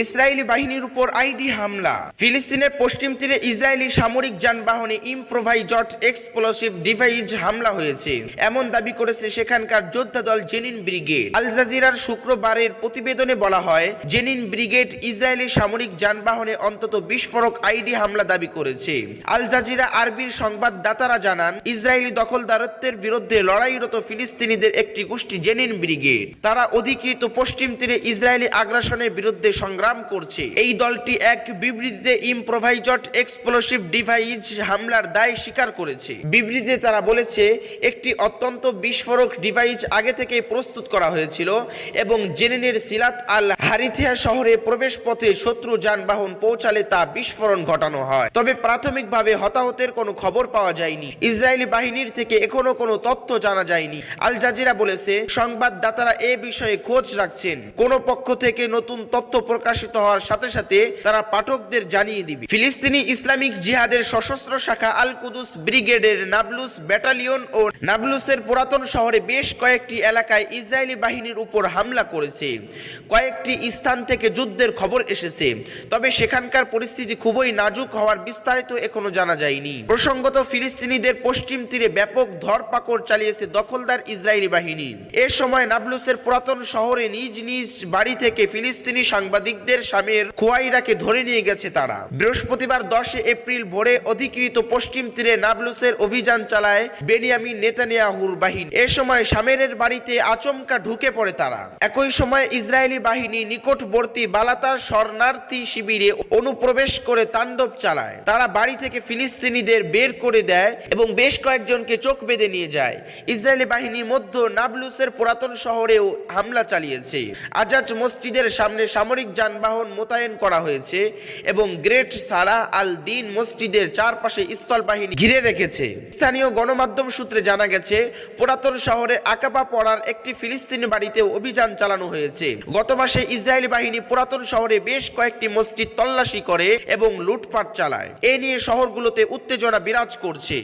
Israeli বাহিনীর উপর ID হামলা। ফিলিস্তিনের পশ্চিম তীরে ইসরায়েলি সামরিক যানবাহনে ইম্প্রোভাইজড এক্সপ্লোসিভ ডিভাইস হামলা হয়েছে। এমন দাবি করেছে সেখানকার যোদ্ধা দল জেনিন ব্রিগেড। আল জাজিরার শুক্রবারের প্রতিবেদনে বলা হয়, জেনিন ব্রিগেড ইসরায়েলি সামরিক যানবাহনে অন্তত বিস্ফোরক আইডি হামলা দাবি করেছে। আল জাজিরা আরবির সংবাদদাতারা জানান, ইসরায়েলি দখলদারত্বের বিরুদ্ধে লড়াইরত ফিলিস্তিনিদের একটি গোষ্ঠী জেনিন ব্রিগেড। তারা অধিকৃত পশ্চিম তীরে ইসরায়েলি আগ্রাসনের বিরুদ্ধে সংগ্রাম করছে। এই দলটি এক বিবৃতিতে ইম্প্রোভাইজড এক্সপ্লোসিভ ডিভাইস হামলার দায় স্বীকার করেছে। বিবৃতিতে তারা বলেছে, একটি অত্যন্ত বিস্ফোরক ডিভাইস আগে থেকে প্রস্তুত করা হয়েছিল এবং জেনিনের সিলাত আল হারিথিয়া শহরে প্রবেশ পথে শত্রু যানবাহন পৌঁছালে তা বিস্ফোরণ ঘটানো হয়। তবে প্রাথমিকভাবে হতাহতের কোনো খবর পাওয়া যায়নি। ইসরায়েলি বাহিনীর থেকে এখনও কোনো তথ্য জানা যায়নি। আল জাজিরা বলেছে, সংবাদদাতারা এ বিষয়ে খোঁজ রাখছেন। কোন পক্ষ থেকে নতুন তথ্য প্রকাশিত হওয়ার সাথে সাথে তারা পাঠকদের জানিয়ে দিবে। ফিলিস্তিনি ইসলামিক জিহাদের সশস্ত্র শাখা আল কুদুস ব্রিগেডের নাবলুস ব্যাটালিয়ন ও নাবলুসের পুরাতন শহরে বেশ কয়েকটি এলাকায় ইসরায়েলি বাহিনীর উপর হামলা করেছে। কয়েকটি স্থান থেকে যুদ্ধের খবর এসেছে। তবে সেখানকার পরিস্থিতি খুবই নাজুক হওয়ার বিস্তারিত এখনও জানা যায়নি। প্রসঙ্গত ফিলিস্তিনিদের পশ্চিম তীরে ব্যাপক ধরপাকড় চালিয়েছে দখলদার ইসরায়েলি বাহিনী। এ সময় নাবলুসের পুরাতন শহরে নিজ নিজ বাড়ি থেকে ফিলিস্তিনি সাংবাদিকদের স্বামীর খোয়াইরাকে ধরে নিয়ে গেছে তারা। বৃহস্পতিবার দশে এপ্রিল ভোরে অধিকৃত পশ্চিম তীরে নাবলুসের অভিযান চালায় বেনিয়ামিন নেতানিয়াহুর বাহিনী। এ সময় সামেরের বাড়িতে আচমকা ঢুকে পড়ে তারা। একই সময় ইসরায়েলি বাহিনী নিকটবর্তী বালাতার শরণার্থী শিবিরে অনুপ্রবেশ করে তাণ্ডব চালায়। তারা বাড়ি থেকে ফিলিস্তিনিদের বের করে দেয় এবং বেশ কয়েকজনকে চোখ বেঁধে নিয়ে যায়। ইসরায়েলি বাহিনী মধ্য নাবলুসের পুরাতন শহরেও হামলা চালিয়েছে। আজাজ মসজিদের সামনে সামরিক যানবাহন মোতায়েন করা হয়েছে এবং গ্রেট সালাহ আল দিন মসজিদের চারপাশে স্থল বাহিনী ঘিরে রেখেছে। স্থানীয় গণমাধ্যম সূত্রে জানা গেছে, পুরাতন শহরে আকাবা পড়ার একটি ফিলিস্তিনি বাড়িতে অভিযান চালানো হয়েছে। গত মাসে ইসরায়েলি বাহিনী পুরাতন শহরে বেশ কয়েকটি মসজিদ তল্লাশি করে এবং লুটপাট চালায়। এ নিয়ে শহরগুলোতে উত্তেজনা বিরাজ করছে।